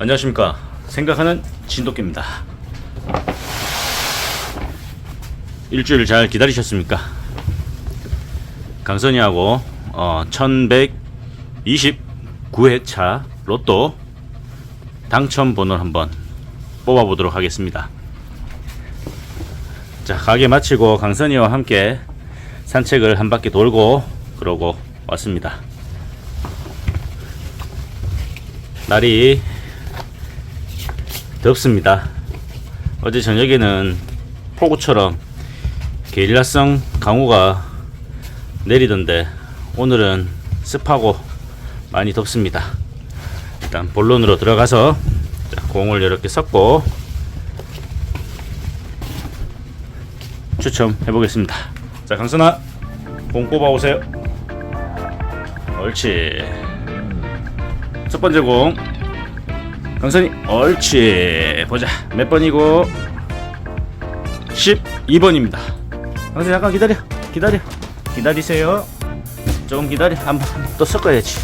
안녕하십니까. 생각하는 진돗개입니다. 일주일 잘 기다리셨습니까? 강선이하고 어, 1129회차 로또 당첨 번호를 한번 뽑아 보도록 하겠습니다. 자 가게 마치고 강선이와 함께 산책을 한 바퀴 돌고 그러고 왔습니다. 날이 덥습니다. 어제 저녁에는 폭우처럼 게릴라성 강우가 내리던데 오늘은 습하고 많이 덥습니다. 일단 본론으로 들어가서 자, 공을 이렇게 섞고 추첨해 보겠습니다. 자 강선아 공 뽑아 오세요. 옳지. 첫 번째 공 강선이 옳지. 보자. 몇 번이고? 12번입니다. 강선이 잠깐 기다려. 기다려. 기다리세요. 조금 기다려. 한 번 또 섞어야지.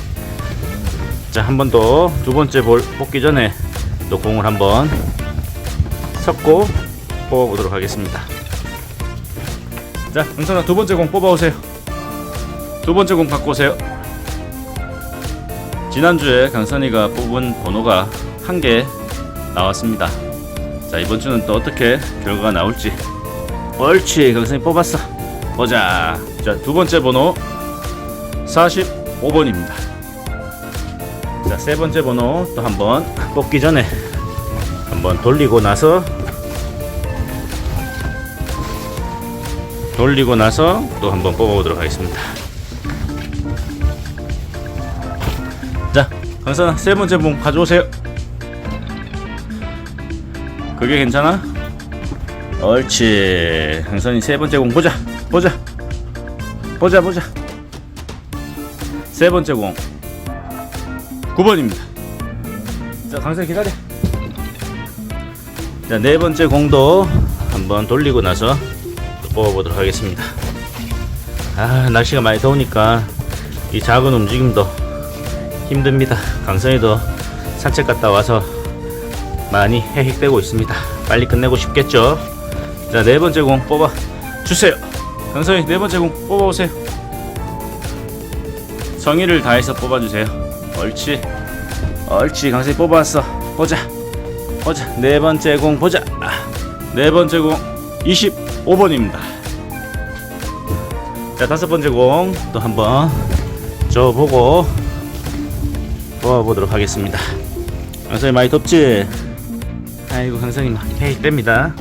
자 한 번 더. 두 번째 볼 뽑기 전에 또 공을 한번 섞고 뽑아보도록 하겠습니다. 자 강선아 두 번째 공 뽑아오세요. 두 번째 공 갖고 오세요 지난주에 강선이가 뽑은 번호가 한 개 나왔습니다. 자, 이번 주는 또 어떻게 결과가 나올지. 옳지, 강선이 뽑았어. 보자. 자, 두 번째 번호 45번입니다. 자, 세 번째 번호 또 한번 뽑기 전에 한번 돌리고 나서 돌리고 나서 또 한번 뽑아보도록 하겠습니다. 강선아 세 번째 분 가져오세요. 그게 괜찮아? 옳지. 강선이 세 번째 공 보자. 보자. 보자 보자. 세 번째 공 9번입니다. 자, 강선이 기다려. 자, 네 번째 공도 한번 돌리고 나서 또 뽑아보도록 하겠습니다. 아, 날씨가 많이 더우니까 이 작은 움직임도 힘듭니다. 강선이도 산책 갔다 와서 많이 해획되고 있습니다. 빨리 끝내고 싶겠죠? 자, 네 번째 공 뽑아 주세요. 강선이 네 번째 공 뽑아 오세요. 성의를 다해서 뽑아 주세요. 옳지. 옳지. 강선이 뽑아왔어. 보자. 보자. 네 번째 공 보자. 아, 네 번째 공 25번입니다. 자, 다섯 번째 공 또 한번 줘보고 뽑아보도록 하겠습니다. 강성이 많이 덥지? 아이고 강성이 막 헤이 뗍니다.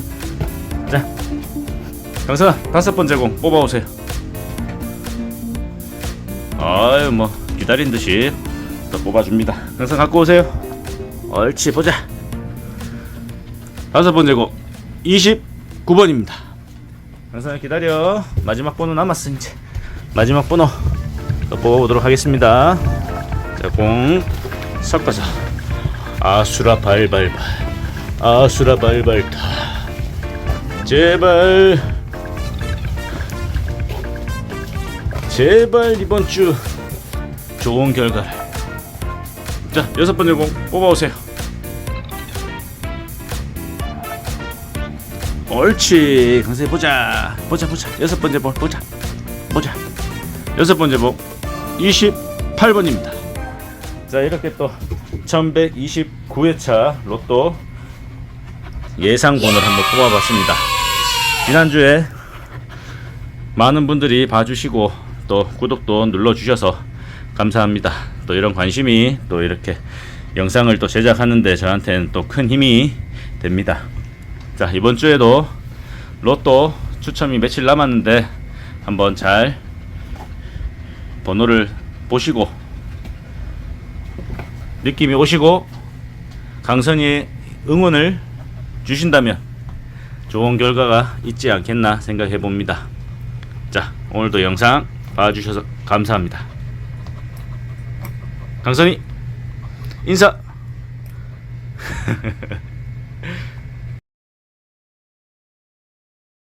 자, 강성아 다섯 번째 공 뽑아오세요. 아유 뭐 기다린 듯이 또 뽑아줍니다. 강성 갖고 오세요. 옳지 보자. 다섯 번째 공 29번입니다. 강성아 기다려. 마지막 번호 남았어 이제. 마지막 번호 또 뽑아보도록 하겠습니다. 자, 공 섞어서. 아수라 발발발. 아수라 발발타. 제발. 제발 이번 주 좋은 결과를. 자 여섯 번째 공 뽑아오세요. 옳지. 강세 보자. 보자 보자. 여섯 번째 볼 보자. 보자. 여섯 번째 볼. 28번입니다 자 이렇게 또 1129회차 로또 예상 번호를 한번 뽑아봤습니다. 지난주에 많은 분들이 봐주시고 또 구독도 눌러주셔서 감사합니다. 또 이런 관심이 또 이렇게 영상을 또 제작하는데 저한테는 또 큰 힘이 됩니다. 자 이번 주에도 로또 추첨이 며칠 남았는데 한번 잘 번호를 보시고 느낌이 오시고 강선이의 응원을 주신다면 좋은 결과가 있지 않겠나 생각해 봅니다. 자, 오늘도 영상 봐주셔서 감사합니다. 강선이 인사.